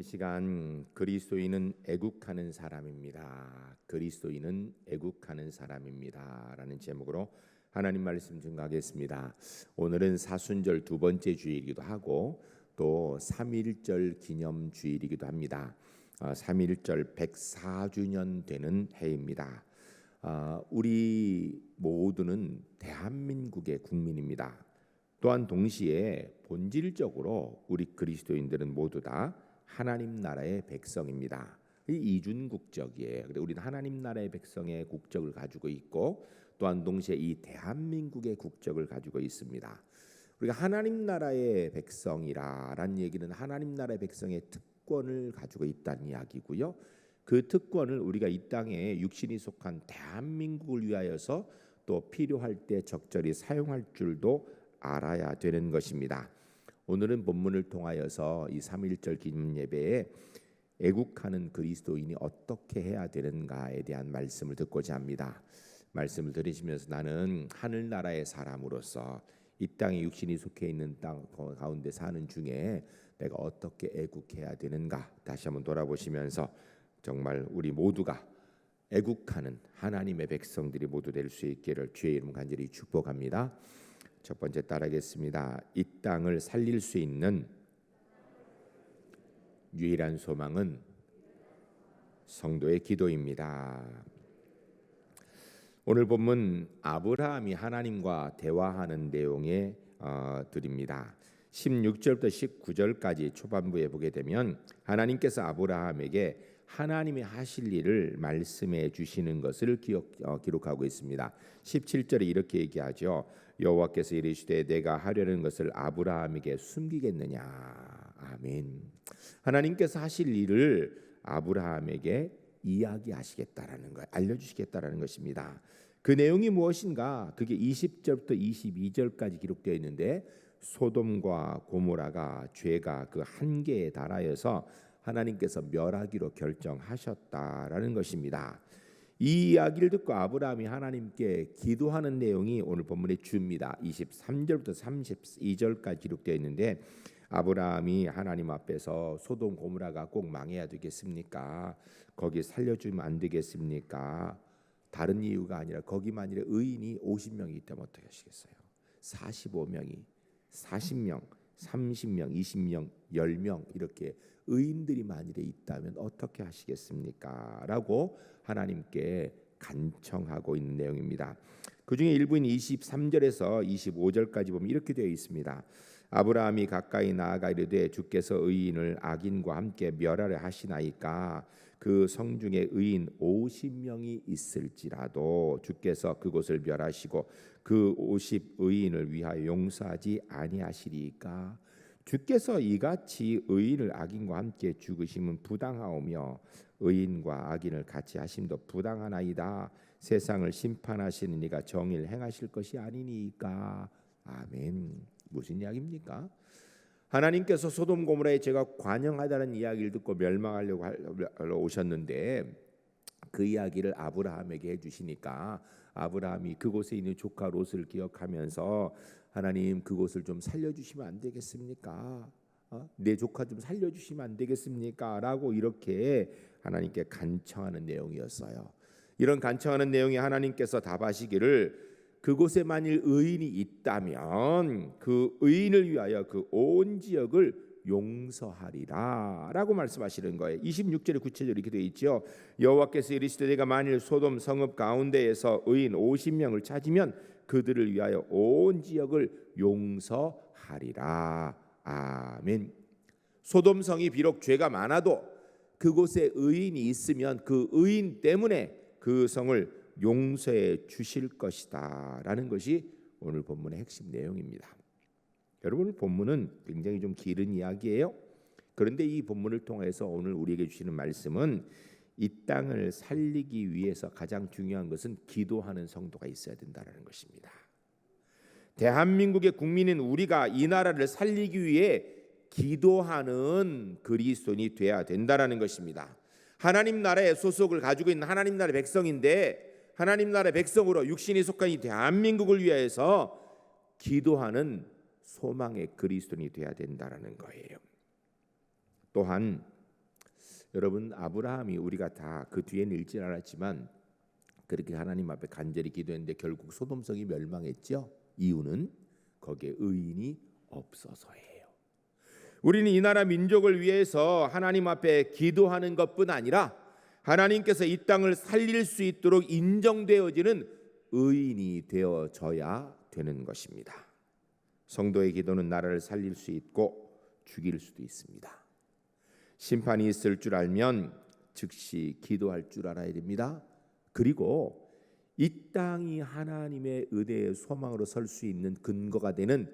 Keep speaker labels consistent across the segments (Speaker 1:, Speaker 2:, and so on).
Speaker 1: 이 시간 그리스도인은 애국하는 사람입니다. 그리스도인은 애국하는 사람입니다라는 제목으로 하나님 말씀 증거하겠습니다. 오늘은 사순절 두 번째 주일이기도 하고 또 삼일절 기념 주일이기도 합니다. 어, 삼일절 104주년 되는 해입니다. 어, 우리 모두는 대한민국의 국민입니다. 또한 동시에 본질적으로 우리 그리스도인들은 모두 다 하나님 나라의 백성입니다. 이중 국적이에요. 근데 우리는 하나님 나라의 백성의 국적을 가지고 있고 또한 동시에 이 대한민국의 국적을 가지고 있습니다. 우리가 하나님 나라의 백성이라라는 얘기는 하나님 나라의 백성의 특권을 가지고 있다는 이야기고요. 그 특권을 우리가 이 땅에 육신이 속한 대한민국을 위하여서 또 필요할 때 적절히 사용할 줄도 알아야 되는 것입니다. 오늘은 본문을 통하여서 이 삼일절 기념 예배에 애국하는 그리스도인이 어떻게 해야 되는가에 대한 말씀을 듣고자 합니다. 말씀을 들으시면서 나는 하늘 나라의 사람으로서 이 땅에 육신이 속해 있는 땅 가운데 사는 중에 내가 어떻게 애국해야 되는가 다시 한번 돌아보시면서 정말 우리 모두가 애국하는 하나님의 백성들이 모두 될 수 있기를 주의 이름 간절히 축복합니다. 첫 번째 따라하겠습니다. 이 땅을 살릴 수 있는 유일한 소망은 성도의 기도입니다. 오늘 본문 아브라함이 하나님과 대화하는 내용에 어, 드립니다. 16절부터 19절까지 초반부에 보게 되면 하나님께서 아브라함에게 하나님이 하실 일을 말씀해 주시는 것을 기억, 어, 기록하고 있습니다. 17절에 이렇게 얘기하죠. 여호와께서 이르시되 내가 하려는 것을 아브라함에게 숨기겠느냐. 아멘. 하나님께서 하실 일을 아브라함에게 이야기하시겠다라는 것, 알려주시겠다라는 것입니다. 그 내용이 무엇인가? 그게 20절부터 22절까지 기록되어 있는데 소돔과 고모라가 죄가 그 한계에 달하여서 하나님께서 멸하기로 결정하셨다라는 것입니다. 이 이야기를 듣고 아브라함이 하나님께 기도하는 내용이 오늘 본문의 주입니다. 23절부터 32절까지 기록되어 있는데 아브라함이 하나님 앞에서 소돔 고무라가 꼭 망해야 되겠습니까? 거기 살려주면 안 되겠습니까? 다른 이유가 아니라 거기 만일에 의인이 50명이 있다면 어떻게 하시겠어요? 45명이 40명, 30명, 20명, 10명 이렇게 의인들이 만일에 있다면 어떻게 하시겠습니까? 라고 하나님께 간청하고 있는 내용입니다. 그 중에 일부인 23절에서 25절까지 보면 이렇게 되어 있습니다. 아브라함이 가까이 나아가 이르되 주께서 의인을 악인과 함께 멸하려 하시나이까 그 성중에 의인 50명이 있을지라도 주께서 그곳을 멸하시고 그 50 의인을 위하여 용서하지 아니하시리까 주께서 이같이 의인을 악인과 함께 죽으심은 부당하오며 의인과 악인을 같이 하심도 부당하나이다. 세상을 심판하시는 이가 정의를 행하실 것이 아니니까. 아멘. 무슨 이야기입니까? 하나님께서 소돔 고모라에 제가 관영하다는 이야기를 듣고 멸망하려고 오셨는데 그 이야기를 아브라함에게 해주시니까 아브라함이 그곳에 있는 조카 롯을 기억하면서 하나님 그곳을 좀 살려주시면 안 되겠습니까? 어? 내 조카 좀 살려주시면 안 되겠습니까? 라고 이렇게 하나님께 간청하는 내용이었어요. 이런 간청하는 내용이 하나님께서 답하시기를 그곳에 만일 의인이 있다면 그 의인을 위하여 그 온 지역을 용서하리라라고 말씀하시는 거예요. 26절에 구체적으로 이렇게 되어 있죠. 여호와께서 이르시되 내가 만일 소돔 성읍 가운데에서 의인 50명을 찾으면 그들을 위하여 온 지역을 용서하리라. 아멘. 소돔 성이 비록 죄가 많아도 그곳에 의인이 있으면 그 의인 때문에 그 성을 용서해 주실 것이다라는 것이 오늘 본문의 핵심 내용입니다. 여러분 본문은 굉장히 좀 길은 이야기예요. 그런데 이 본문을 통해서 오늘 우리에게 주시는 말씀은 이 땅을 살리기 위해서 가장 중요한 것은 기도하는 성도가 있어야 된다는 것입니다. 대한민국의 국민인 우리가 이 나라를 살리기 위해 기도하는 그리스도인이 돼야 된다는 것입니다. 하나님 나라의 소속을 가지고 있는 하나님 나라의 백성인데 하나님 나라의 백성으로 육신이 속한 이 대한민국을 위해서 기도하는 소망의 그리스도인이 되어야 된다라는 거예요. 또한 여러분 아브라함이 우리가 다 그 뒤에는 읽지 않았지만 그렇게 하나님 앞에 간절히 기도했는데 결국 소돔성이 멸망했죠. 이유는 거기에 의인이 없어서예요. 우리는 이 나라 민족을 위해서 하나님 앞에 기도하는 것뿐 아니라 하나님께서 이 땅을 살릴 수 있도록 인정되어지는 의인이 되어져야 되는 것입니다. 성도의 기도는 나라를 살릴 수 있고 죽일 수도 있습니다. 심판이 있을 줄 알면 즉시 기도할 줄 알아야 됩니다. 그리고 이 땅이 하나님의 은혜의 소망으로 설 수 있는 근거가 되는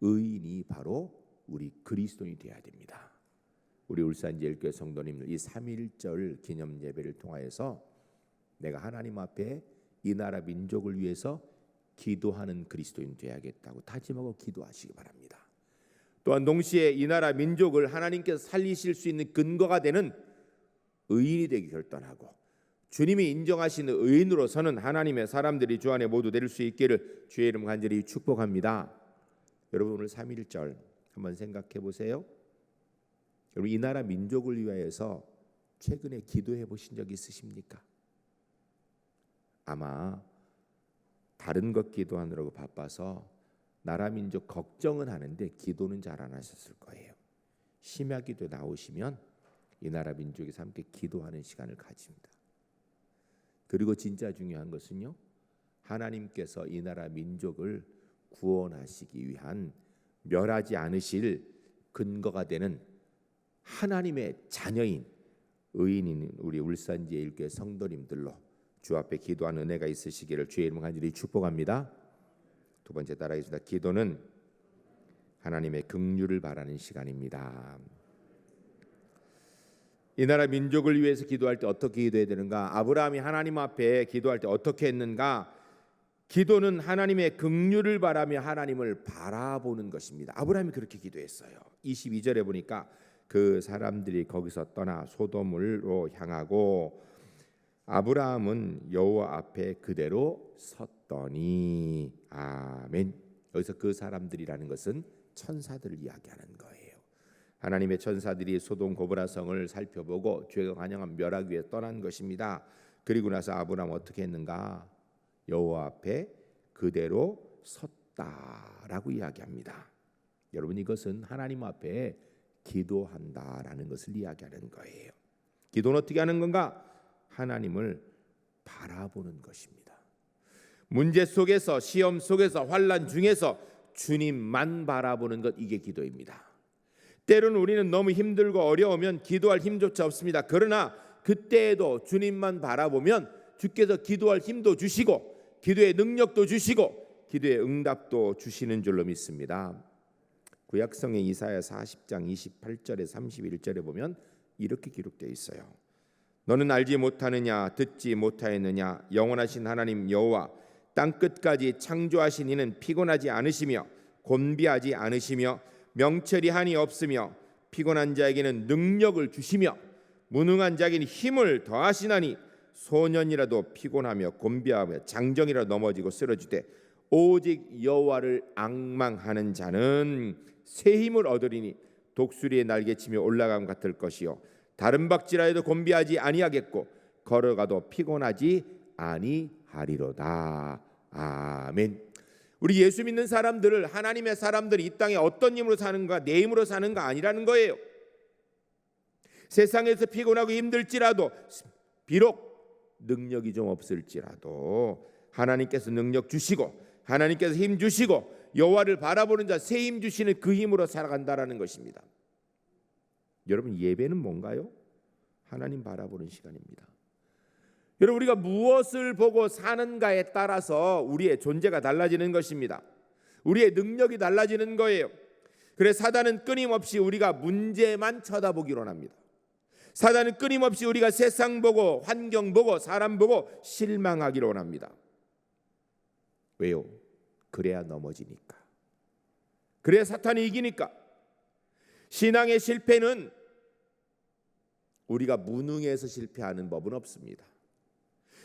Speaker 1: 의인이 바로 우리 그리스도인이 되어야 됩니다. 우리 울산제일교회 성도님들 이 3.1절 기념 예배를 통하여서 내가 하나님 앞에 이 나라 민족을 위해서 기도하는 그리스도인 되야겠다고 다짐하고 기도하시기 바랍니다. 또한 동시에 이 나라 민족을 하나님께서 살리실 수 있는 근거가 되는 의인이 되기 결단하고 주님이 인정하시는 의인으로서는 하나님의 사람들이 주 안에 모두 될 수 있기를 주의 이름 간절히 축복합니다. 여러분 오늘 3.1절 한번 생각해 보세요. 여러분 이 나라 민족을 위하여서 최근에 기도해 보신 적 있으십니까? 아마 다른 것 기도하느라고 바빠서 나라 민족 걱정은 하는데 기도는 잘 안 하셨을 거예요. 심야 기도 나오시면 이 나라 민족에서 함께 기도하는 시간을 가집니다. 그리고 진짜 중요한 것은요. 하나님께서 이 나라 민족을 구원하시기 위한 멸하지 않으실 근거가 되는 하나님의 자녀인 의인인 우리 울산 제일교회 성도님들로 주 앞에 기도하는 은혜가 있으시기를 주의 이름 간절히 축복합니다. 두 번째 따라하겠습니다. 기도는 하나님의 긍휼을 바라는 시간입니다. 이 나라 민족을 위해서 기도할 때 어떻게 기도해야 되는가? 아브라함이 하나님 앞에 기도할 때 어떻게 했는가? 기도는 하나님의 긍휼을 바라며 하나님을 바라보는 것입니다. 아브라함이 그렇게 기도했어요. 22절에 보니까 그 사람들이 거기서 떠나 소돔으로 향하고 아브라함은 여호와 앞에 그대로 섰더니 아멘. 여기서 그 사람들이라는 것은 천사들을 이야기하는 거예요. 하나님의 천사들이 소돔 고브라 성을 살펴보고 죄가 관영한 멸하기 위해 떠난 것입니다. 그리고 나서 아브라함 어떻게 했는가? 여호와 앞에 그대로 섰다라고 이야기합니다. 여러분 이것은 하나님 앞에 기도한다라는 것을 이야기하는 거예요. 기도는 어떻게 하는 건가? 하나님을 바라보는 것입니다. 문제 속에서 시험 속에서 환란 중에서 주님만 바라보는 것 이게 기도입니다. 때로는 우리는 너무 힘들고 어려우면 기도할 힘조차 없습니다. 그러나 그때에도 주님만 바라보면 주께서 기도할 힘도 주시고 기도의 능력도 주시고 기도의 응답도 주시는 줄로 믿습니다. 구약성의 이사야 40장 28절에 31절에 보면 이렇게 기록되어 있어요. 너는 알지 못하느냐 듣지 못하였느냐 영원하신 하나님 여호와 땅 끝까지 창조하신 이는 피곤하지 않으시며 곤비하지 않으시며 명철이 한이 없으며 피곤한 자에게는 능력을 주시며 무능한 자에게는 힘을 더하시나니 소년이라도 피곤하며 곤비하며 장정이라도 넘어지고 쓰러지되 오직 여호와를 앙망하는 자는 새 힘을 얻으리니 독수리의 날개치며 올라감 같을 것이요 다른 박지라에도 곤비하지 아니하겠고 걸어가도 피곤하지 아니하리로다 아멘. 우리 예수 믿는 사람들을 하나님의 사람들이 이 땅에 어떤 힘으로 사는가 내 힘으로 사는가 아니라는 거예요. 세상에서 피곤하고 힘들지라도 비록 능력이 좀 없을지라도 하나님께서 능력 주시고 하나님께서 힘 주시고 여호와를 바라보는 자 새 힘 주시는 그 힘으로 살아간다라는 것입니다. 여러분 예배는 뭔가요? 하나님 바라보는 시간입니다. 여러분 우리가 무엇을 보고 사는가에 따라서 우리의 존재가 달라지는 것입니다. 우리의 능력이 달라지는 거예요. 그래 사단은 끊임없이 우리가 문제만 쳐다보기로 합니다. 사단은 끊임없이 우리가 세상 보고 환경 보고 사람 보고 실망하기로 합니다. 왜요? 그래야 넘어지니까. 그래야 사탄이 이기니까. 신앙의 실패는 우리가 무능해서 실패하는 법은 없습니다.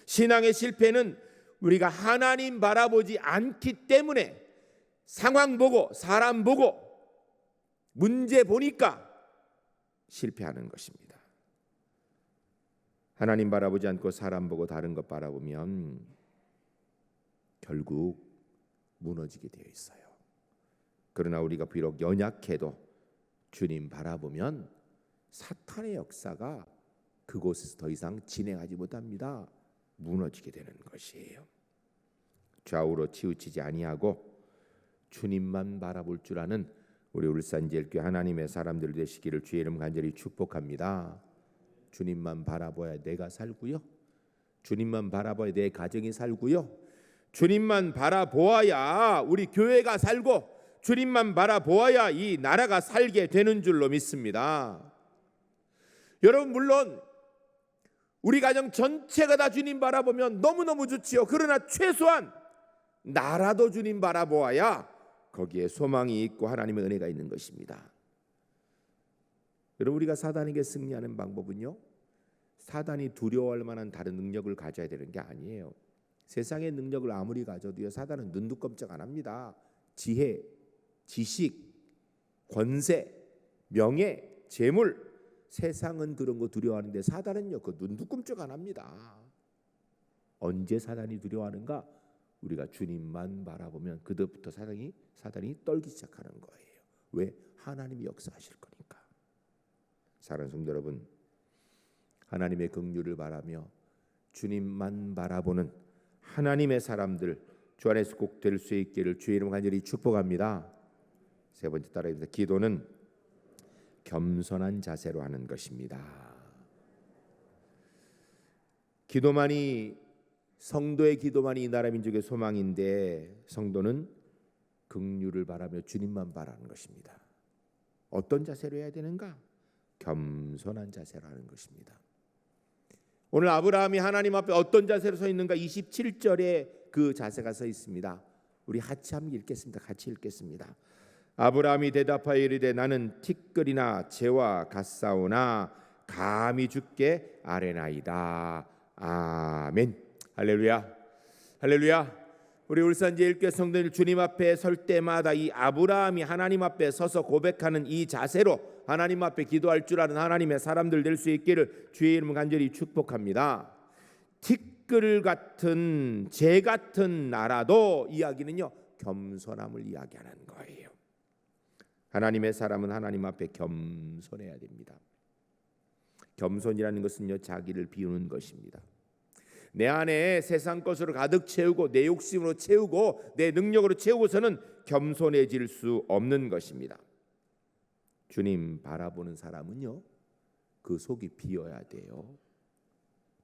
Speaker 1: 신앙의 실패는 우리가 하나님 바라보지 않기 때문에 상황 보고 사람 보고 문제 보니까 실패하는 것입니다. 하나님 바라보지 않고 사람 보고 다른 것 바라보면 결국 무너지게 되어 있어요. 그러나 우리가 비록 연약해도 주님 바라보면 사탄의 역사가 그곳에서 더 이상 진행하지 못합니다. 무너지게 되는 것이에요. 좌우로 치우치지 아니하고 주님만 바라볼 줄 아는 우리 울산제일교 하나님의 사람들 되시기를 주의 이름 간절히 축복합니다. 주님만 바라봐야 내가 살고요. 주님만 바라봐야 내 가정이 살고요. 주님만 바라보아야 우리 교회가 살고 주님만 바라보아야 이 나라가 살게 되는 줄로 믿습니다. 여러분 물론 우리 가정 전체가 다 주님 바라보면 너무너무 좋지요. 그러나 최소한 나라도 주님 바라보아야 거기에 소망이 있고 하나님의 은혜가 있는 것입니다. 여러분 우리가 사단에게 승리하는 방법은요. 사단이 두려워할 만한 다른 능력을 가져야 되는 게 아니에요. 세상의 능력을 아무리 가져도요. 사단은 눈도 깜짝 안 합니다. 지혜, 지식, 권세, 명예, 재물 세상은 그런 거 두려워하는데 사단은요. 그 눈도 깜짝 안 합니다. 언제 사단이 두려워하는가? 우리가 주님만 바라보면 그때부터 사단이 사단이 떨기 시작하는 거예요. 왜? 하나님이 역사하실 거니까. 사랑하는 성도 여러분, 하나님의 긍휼을 바라며 주님만 바라보는 하나님의 사람들 주 안에서 꼭 될 수 있기를 주의 이름 간절히 축복합니다. 세 번째 따라입니다. 기도는 겸손한 자세로 하는 것입니다. 기도만이 성도의 기도만이 이 나라 민족의 소망인데 성도는 긍휼을 바라며 주님만 바라는 것입니다. 어떤 자세로 해야 되는가? 겸손한 자세로 하는 것입니다. 오늘 아브라함이 하나님 앞에 어떤 자세로 서 있는가 27절에 그 자세가 서 있습니다. 우리 같이 한번 읽겠습니다. 같이 읽겠습니다. 아브라함이 대답하여 이르되 나는 티끌이나 재와 같사오나 감히 죽게 아뢰나이다. 아멘. 할렐루야. 할렐루야. 우리 울산 제일교회 성도들 주님 앞에 설 때마다 이 아브라함이 하나님 앞에 서서 고백하는 이 자세로 하나님 앞에 기도할 줄 아는 하나님의 사람들 될 수 있기를 주의 이름 간절히 축복합니다. 티끌 같은 재 같은 나라도 이야기는요 겸손함을 이야기하는 거예요. 하나님의 사람은 하나님 앞에 겸손해야 됩니다. 겸손이라는 것은요 자기를 비우는 것입니다. 내 안에 세상 것으로 가득 채우고 내 욕심으로 채우고 내 능력으로 채우고서는 겸손해질 수 없는 것입니다. 주님 바라보는 사람은요 그 속이 비어야 돼요.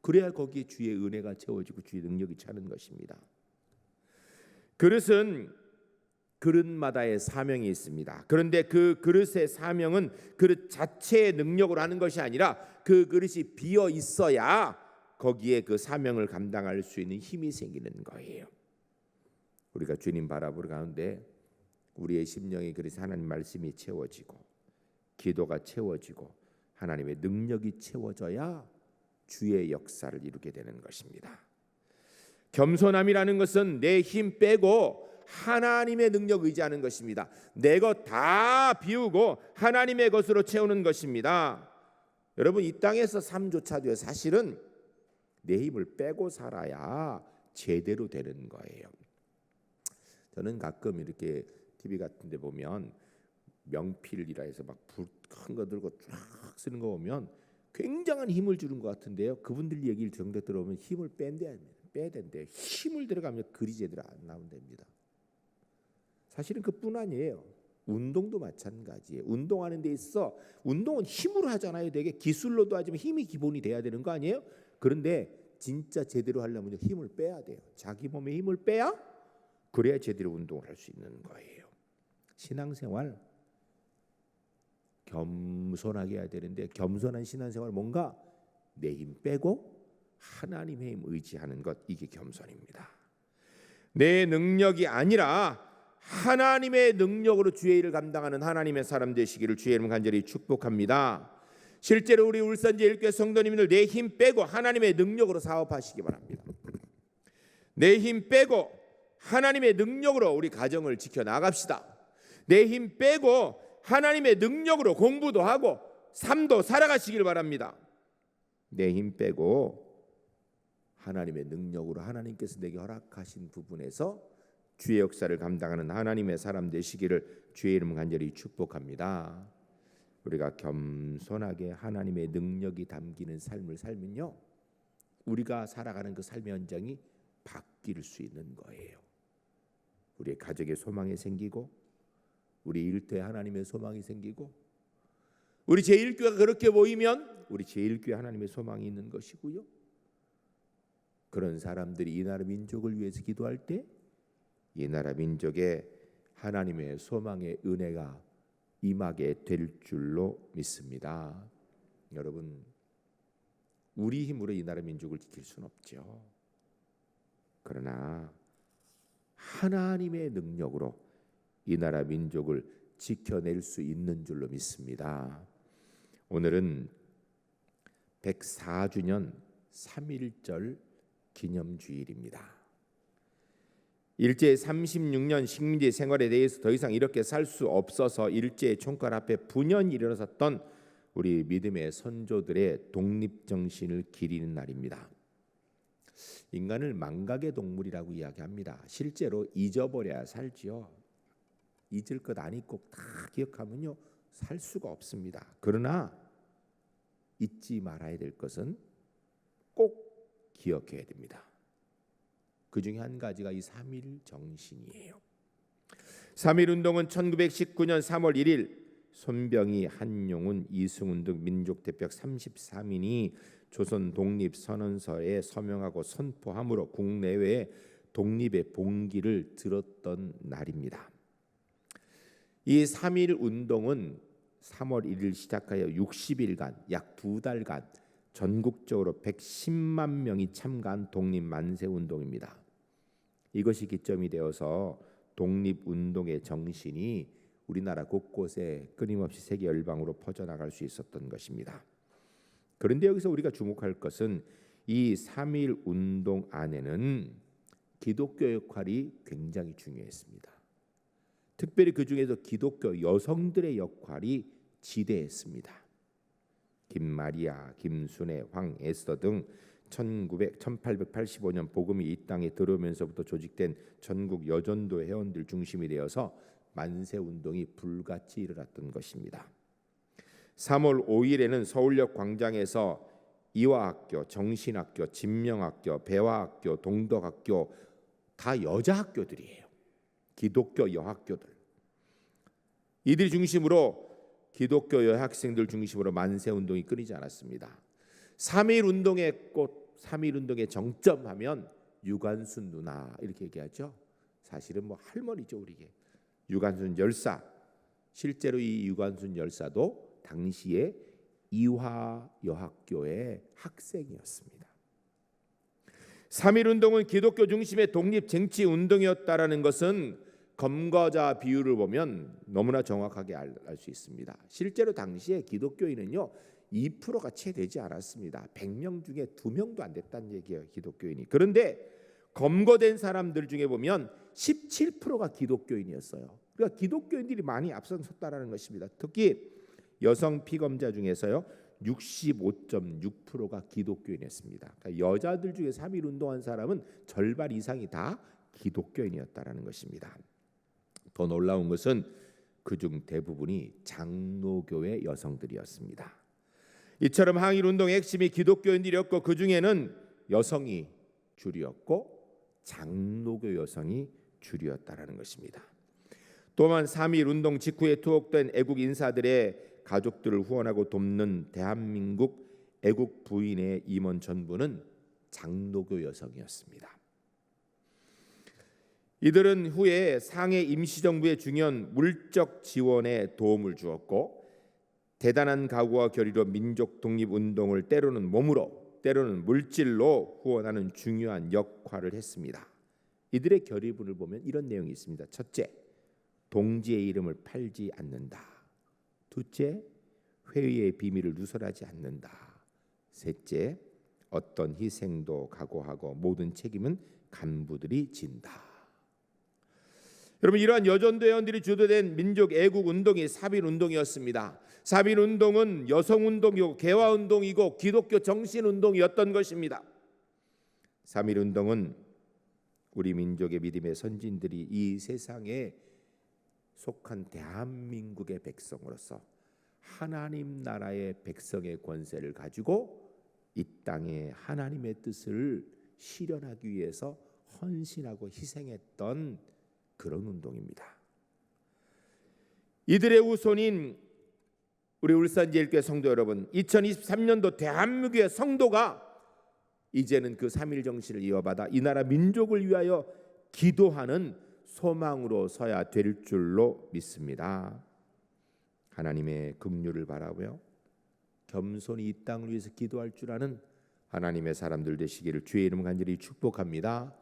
Speaker 1: 그래야 거기에 주의 은혜가 채워지고 주의 능력이 차는 것입니다. 그릇은 그릇마다의 사명이 있습니다. 그런데 그 그릇의 사명은 그릇 자체의 능력으로 하는 것이 아니라 그 그릇이 비어 있어야 거기에 그 사명을 감당할 수 있는 힘이 생기는 거예요. 우리가 주님 바라보러 가는데 우리의 심령이 그래서 하나님 말씀이 채워지고 기도가 채워지고 하나님의 능력이 채워져야 주의 역사를 이루게 되는 것입니다. 겸손함이라는 것은 내 힘 빼고 하나님의 능력 의지하는 것입니다. 내 것 다 비우고 하나님의 것으로 채우는 것입니다. 여러분 이 땅에서 삶조차도요 사실은 내 힘을 빼고 살아야 제대로 되는 거예요. 저는 가끔 이렇게 TV 같은 데 보면 명필이라 해서 막불큰거 들고 쫙 쓰는 거 보면 굉장한 힘을 주는 것 같은데요. 그분들 얘기를 정작 들어보면 힘을 뺀대 빼야 된대. 힘을 들어가면 글이 제대로 안 나온답니다. 사실은 그뿐 아니에요. 운동도 마찬가지예요. 운동하는 데 있어 운동은 힘으로 하잖아요. 되게 기술로도 하지만 힘이 기본이 돼야 되는 거 아니에요? 그런데 진짜 제대로 하려면 힘을 빼야 돼요. 자기 몸에 힘을 빼야 그래야 제대로 운동을 할 수 있는 거예요. 신앙생활 겸손하게 해야 되는데 겸손한 신앙생활 뭔가 내 힘 빼고 하나님의 힘 의지하는 것 이게 겸손입니다. 내 능력이 아니라 하나님의 능력으로 주의 일을 감당하는 하나님의 사람 되시기를 주의 이름 간절히 축복합니다. 실제로 우리 울산제 일교 성도님들 내 힘 빼고 하나님의 능력으로 사업하시기 바랍니다. 내 힘 빼고 하나님의 능력으로 우리 가정을 지켜 나갑시다. 내 힘 빼고 하나님의 능력으로 공부도 하고 삶도 살아가시길 바랍니다. 내 힘 빼고 하나님의 능력으로 하나님께서 내게 허락하신 부분에서 주의 역사를 감당하는 하나님의 사람 되시기를 주의 이름 간절히 축복합니다. 우리가 겸손하게 하나님의 능력이 담기는 삶을 살면요. 우리가 살아가는 그 삶의 현장이 바뀔 수 있는 거예요. 우리의 가족의 소망이 생기고 우리 일터에 하나님의 소망이 생기고 우리 제1교회가 그렇게 모이면 우리 제1교회 하나님의 소망이 있는 것이고요. 그런 사람들이 이 나라 민족을 위해서 기도할 때 이 나라 민족의 하나님의 소망의 은혜가 임하게 될 줄로 믿습니다. 여러분 우리 힘으로 이 나라 민족을 지킬 수는 없죠. 그러나 하나님의 능력으로 이 나라 민족을 지켜낼 수 있는 줄로 믿습니다. 오늘은 104주년 3.1절 기념주일입니다. 일제 36년 식민지 생활에 대해서 더 이상 이렇게 살 수 없어서 일제 총괄 앞에 분연히 일어섰던 우리 믿음의 선조들의 독립 정신을 기리는 날입니다. 인간을 망각의 동물이라고 이야기합니다. 실제로 잊어버려야 살지요. 잊을 것 아니 꼭 다 기억하면요 살 수가 없습니다. 그러나 잊지 말아야 될 것은 꼭 기억해야 됩니다. 그 중에 한 가지가 이 3일 정신이에요. 3일 운동은 1919년 3월 1일 손병희, 한용운, 이승훈 등 민족 대표 33인이 조선 독립 선언서에 서명하고 선포함으로 국내외 독립의 봉기를 들었던 날입니다. 이 3일 운동은 3월 1일 시작하여 60일간 약 두 달간 전국적으로 110만 명이 참가한 독립 만세 운동입니다. 이것이 기점이 되어서 독립 운동의 정신이 우리나라 곳곳에 끊임없이 세계 열방으로 퍼져나갈 수 있었던 것입니다. 그런데 여기서 우리가 주목할 것은 이 3일 운동 안에는 기독교 역할이 굉장히 중요했습니다. 특별히 그 중에서 기독교 여성들의 역할이 지대했습니다. 김마리아, 김순애, 황에스더 등 1900, 1885년 복음이 이 땅에 들어오면서부터 조직된 전국 여전도 회원들 중심이 되어서 만세 운동이 불같이 일어났던 것입니다. 3월 5일에는 서울역 광장에서 이화학교, 정신학교, 진명학교, 배화학교, 동덕학교 다 여자 학교들이에요. 기독교 여학교들. 이들 중심으로 기독교 여학생들 중심으로 만세 운동이 끊이지 않았습니다. 3일 운동의 꽃, 3일 운동의 정점 하면 유관순 누나 이렇게 얘기하죠. 사실은 뭐 할머니죠 우리게. 유관순 열사. 실제로 이 유관순 열사도 당시에 이화 여학교의 학생이었습니다. 3일 운동은 기독교 중심의 독립 정치 운동이었다라는 것은 검거자 비율을 보면 너무나 정확하게 알 수 있습니다. 실제로 당시에 기독교인은요 2%가 채 되지 않았습니다. 100명 중에 2명도 안 됐다는 얘기예요. 기독교인이. 그런데 검거된 사람들 중에 보면 17%가 기독교인이었어요. 그러니까 기독교인들이 많이 앞선섰다라는 것입니다. 특히 여성 피검자 중에서요 65.6%가 기독교인이었습니다. 그러니까 여자들 중에 3일 운동한 사람은 절반 이상이 다 기독교인이었다라는 것입니다. 더 놀라운 것은 그중 대부분이 장로교회 여성들이었습니다. 이처럼 항일 운동의 핵심이 기독교인들이었고 그 중에는 여성이 줄이었고 장로교 여성이 줄이었다라는 것입니다. 또한 3.1 운동 직후에 투옥된 애국 인사들의 가족들을 후원하고 돕는 대한민국 애국 부인의 임원 전부는 장로교 여성이었습니다. 이들은 후에 상해 임시정부의 중요한 물적 지원에 도움을 주었고 대단한 각오와 결의로 민족 독립 운동을 때로는 몸으로 때로는 물질로 후원하는 중요한 역할을 했습니다. 이들의 결의문을 보면 이런 내용이 있습니다. 첫째, 동지의 이름을 팔지 않는다. 둘째, 회의의 비밀을 누설하지 않는다. 셋째, 어떤 희생도 각오하고 모든 책임은 간부들이 진다. 여러분 이러한 여전대원들이 주도된 민족 애국 운동이 사빌 운동이었습니다. 사빌 운동은 여성 운동이고 개화 운동이고 기독교 정신 운동이었던 것입니다. 사빌 운동은 우리 민족의 믿음의 선진들이 이 세상에 속한 대한민국의 백성으로서 하나님 나라의 백성의 권세를 가지고 이 땅에 하나님의 뜻을 실현하기 위해서 헌신하고 희생했던 그런 운동입니다. 이들의 후손인 우리 울산제일교회 성도 여러분, 2023년도 대한민국의 성도가 이제는 그 삼일 정신을 이어받아 이 나라 민족을 위하여 기도하는 소망으로 서야 될 줄로 믿습니다. 하나님의 긍휼을 바라고요. 겸손히 이 땅을 위해서 기도할 줄 아는 하나님의 사람들 되시기를 주의 이름 간절히 축복합니다.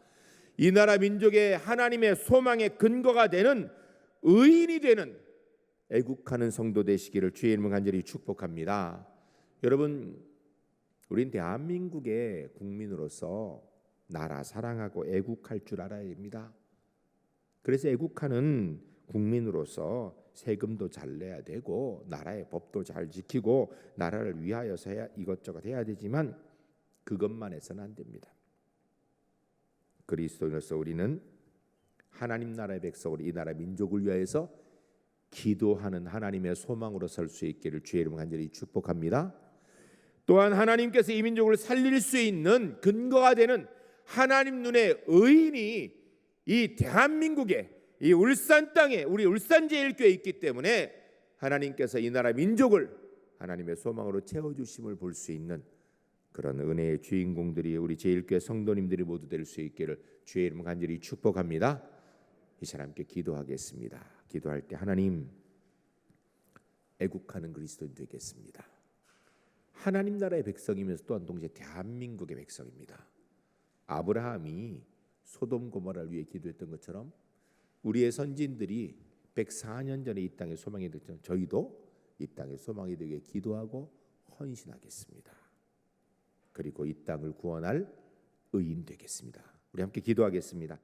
Speaker 1: 이 나라 민족의 하나님의 소망의 근거가 되는 의인이 되는 애국하는 성도 되시기를 주의 이름 간절히 축복합니다. 여러분, 우린 대한민국의 국민으로서 나라 사랑하고 애국할 줄 알아야 됩니다. 그래서 애국하는 국민으로서 세금도 잘 내야 되고 나라의 법도 잘 지키고 나라를 위하여서 해야 이것저것 해야 되지만 그것만 해서는 안 됩니다. 그리스도인으로서 우리는 하나님 나라의 백성으로 이 나라 민족을 위하여서 기도하는 하나님의 소망으로 설 수 있기를 주의 이름 간절히 축복합니다. 또한 하나님께서 이 민족을 살릴 수 있는 근거가 되는 하나님 눈의 의인이 이 대한민국에 이 울산 땅에 우리 울산 제일교회 있기 때문에 하나님께서 이 나라 민족을 하나님의 소망으로 채워 주심을 볼 수 있는 그런 은혜의 주인공들이 우리 제일교회 성도님들이 모두 될 수 있기를 주의 이름 간절히 축복합니다. 이 사람께 기도하겠습니다. 기도할 때 하나님 애국하는 그리스도인 되겠습니다. 하나님 나라의 백성이면서 또한 동시에 대한민국의 백성입니다. 아브라함이 소돔 고모라를 위해 기도했던 것처럼 우리의 선진들이 104년 전에 이 땅에 소망이 됐죠. 저희도 이 땅에 소망이 되게 기도하고 헌신하겠습니다. 그리고 이 땅을 구원할 의인 되겠습니다. 우리 함께 기도하겠습니다.